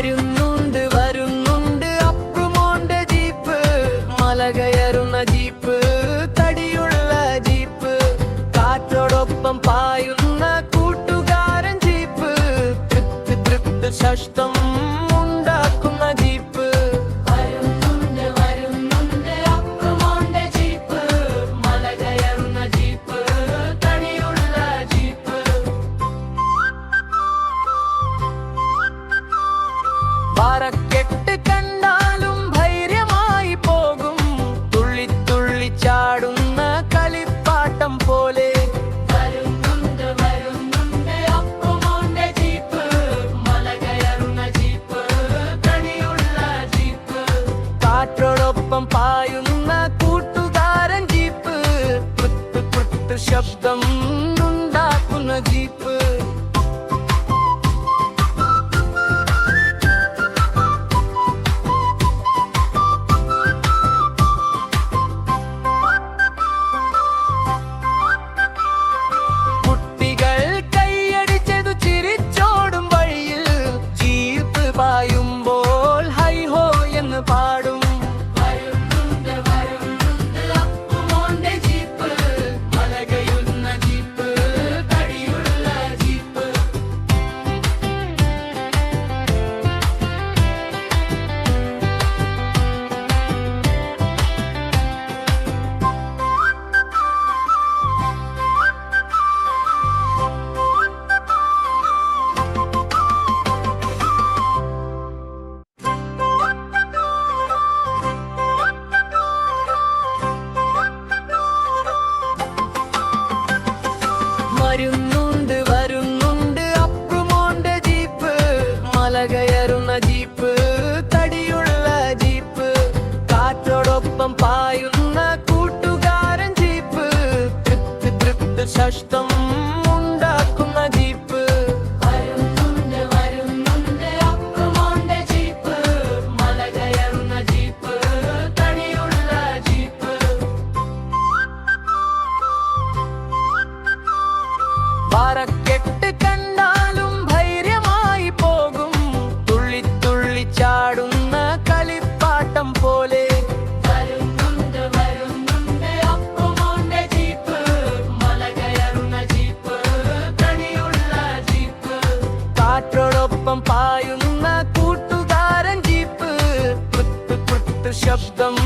വരുന്നുണ്ട് വരുന്നുണ്ട്. അപ്പുമോന്റെ ജീപ്പ് മല കയറുന്ന ജീപ്പ് തടിയുള്ള ജീപ്പ് കാറ്റോടൊപ്പം പായുന്ന കൂട്ടുകാരൻ ജീപ്പ്. തൃപ്തി തൃപ്തി ശഷ്ടം പാറക്കെട്ട് കണ്ടാലും ഭൈര്യമായി പോകും തുള്ളി തുള്ളി ചാടുന്ന കളിപ്പാട്ടം പോലെ കാറ്റോടൊപ്പം പായുന്ന കൂട്ടുകാരൻ ജീപ്പ് കൃത്ത് കൃത്ത് ശബ്ദം വരുന്നുണ്ട് വരുന്നുണ്ട്. അപ്പുമോന്റെ ജീപ്പ് മല കയറുന്ന ജീപ്പ് തടിയുള്ള ജീപ്പ് കാറ്റോടൊപ്പം പായുന്ന കൂട്ടുകാരൻ ജീപ്പ്. തൃപ്തി തൃപ്തി ശഷ്ടം പാറക്കെട്ട് കണ്ടാലും ധൈര്യമായി പോകും. തുള്ളി തുള്ളി ചാടുന്ന കളിപ്പാട്ടം പോലെ. കാറ്റോടൊപ്പം പായുന്ന കൂട്ടുകാരൻ ജീപ്പ്. ശബ്ദം